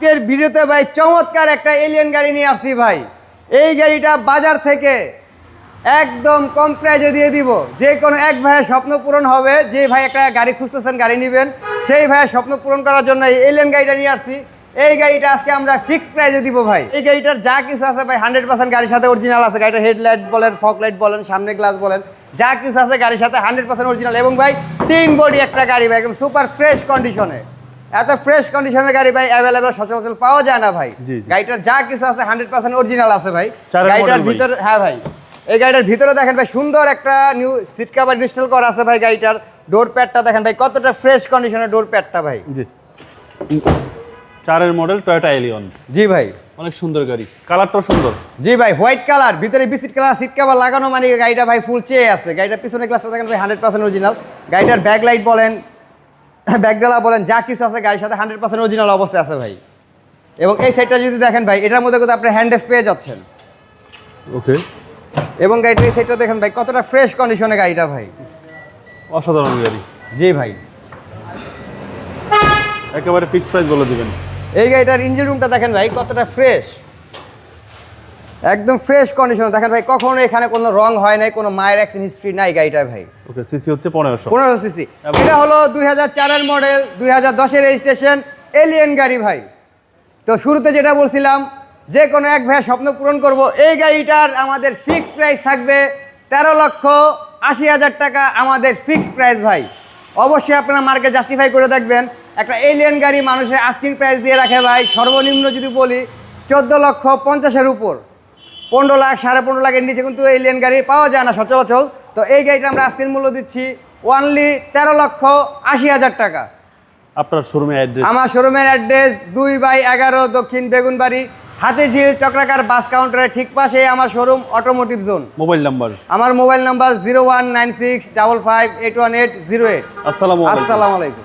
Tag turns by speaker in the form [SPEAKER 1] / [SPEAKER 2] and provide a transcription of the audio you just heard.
[SPEAKER 1] আজকের ভিডিওতে ভাই চমৎকার একটা এলিয়েন গাড়ি নিয়ে আসছি ভাই। এই গাড়িটা বাজার থেকে একদম কম প্রাইজে দিয়ে দিব। যে কোনো এক ভাইয়ের স্বপ্ন পূরণ হবে, যে ভাই একটা গাড়ি খুঁজতেছেন, গাড়ি নেবেন, সেই ভাইয়ের স্বপ্ন পূরণ করার জন্য এই এলিয়েন গাড়িটা নিয়ে আসছি। এই গাড়িটা আজকে আমরা ফিক্সড প্রাইজে দিব ভাই। এই গাড়িটার যা কিছু আছে ভাই হান্ড্রেড পার্সেন্ট গাড়ির সাথে অরিজিনাল আছে। গাড়িটার হেডলাইট বলেন ফক লাইট বলেন, সামনে গ্লাস বলেন, যা কিছু আছে গাড়ির সাথে হান্ড্রেড পার্সেন্ট অরিজিনাল এবং ভাই, তিন বডি একটা গাড়ি ভাই, একদম সুপার ফ্রেশ কন্ডিশনে এত ফ্রেশ কন্ডিশনের গাড়ি ভাই অ্যাভেলেবেল সচরাচর পাওয়া যায় না ভাই। গাড়িটার যা কিছু আছে হান্ড্রেড পার্সেন্ট অরিজিনাল আছে ভাই। গাড়িটার ভিতরে হ্যাঁ ভাই। এই গাড়িটার ভিতরে দেখেন ভাই সুন্দর একটা নিউ সিট কাভার ইনস্টল করা আছে ভাই গাড়িটার। ডোর প্যাডটা দেখেন ভাই কতটা ফ্রেশ কন্ডিশনের ডোর প্যাডটা ভাই।
[SPEAKER 2] জি। চারের মডেল টয়োটা এলিয়ন
[SPEAKER 1] জি ভাই।
[SPEAKER 2] অনেক সুন্দর গাড়ি। কালারটাও সুন্দর।
[SPEAKER 1] জি ভাই হোয়াইট কালার ভিতরে বিসিট কালার সিট কাভার লাগানো মানে গাড়িটা ভাই ফুল চেয়ে আছে। গাড়িটার পিছনে গ্লাসটা দেখেন ভাই হান্ড্রেড পার্সেন্ট অরিজিনাল গাড়িটার ব্যাক লাইট বলেন ব্যাকডালা বলেন যা কিছু আছে গাড়ির সাথে হান্ড্রেড পার্সেন্ট অরিজিনাল অবস্থায় আছে ভাই। এবং এই সাইডটা যদি দেখেন ভাই এটার মধ্যে কিন্তু আপনি হ্যান্ডেস পেয়ে যাচ্ছেন।
[SPEAKER 2] ওকে
[SPEAKER 1] এবং গাড়িটার এই সাইডটা দেখেন ভাই কতটা ফ্রেশ কন্ডিশনে গাড়িটা ভাই।
[SPEAKER 2] অসাধারণ গাড়ি।
[SPEAKER 1] জি ভাই।
[SPEAKER 2] একেবারে ফিক্সড প্রাইস বলে দিবেন।
[SPEAKER 1] এই গাড়িটার ইঞ্জিন রুমটা দেখেন ভাই কতটা ফ্রেশ একদম ফ্রেশ কন্ডিশন দেখেন ভাই কখনো এখানে কোনো রং হয় নাই কোনো মায়ের অ্যাক্সিডেন্ট হিস্ট্রি নাই গাড়িটায় ভাই।
[SPEAKER 2] ওকে সিসি হচ্ছে পনেরোশো।
[SPEAKER 1] পনেরো সিসি এটা হলো দুই হাজার চারের মডেল দুই হাজার দশের রেজিস্ট্রেশন এলিয়েন গাড়ি ভাই। তো শুরুতে যেটা বলছিলাম যে কোনো এক ভাইয়ের স্বপ্ন পূরণ করব এই গাড়িটার আমাদের ফিক্সড প্রাইস থাকবে তেরো লক্ষ আশি হাজার টাকা আমাদের ফিক্সড প্রাইস ভাই। অবশ্যই আপনারা মার্কেট জাস্টিফাই করে দেখবেন একটা এলিয়েন গাড়ি মানুষের আস্কিং প্রাইস দিয়ে রাখে ভাই। সর্বনিম্ন যদি বলি চোদ্দ লক্ষ পঞ্চাশের উপর। পনেরো লাখ সাড়ে পনেরো লাখের নিচে কিন্তু এলিয়েন গাড়ি পাওয়া যায় না সচরাচর। তো এই গাড়িটা আমরা আজকের মূল্য দিচ্ছি ওয়ানলি তেরো লক্ষ আশি হাজার টাকা।
[SPEAKER 2] আপনার শোরুমে অ্যাড্রেস
[SPEAKER 1] আমার শোরুমের অ্যাড্রেস দুই বাই এগারো দক্ষিণ বেগুনবাড়ি হাতিঝিল চক্রাকার বাস কাউন্টারের ঠিক পাশে আমার showroom automotive zone
[SPEAKER 2] mobile number
[SPEAKER 1] আমার mobile number zero one nine six double five eight one eight zero eight
[SPEAKER 2] আসসালামু আলাইকুম।
[SPEAKER 1] আসসালামু আলাইকুম।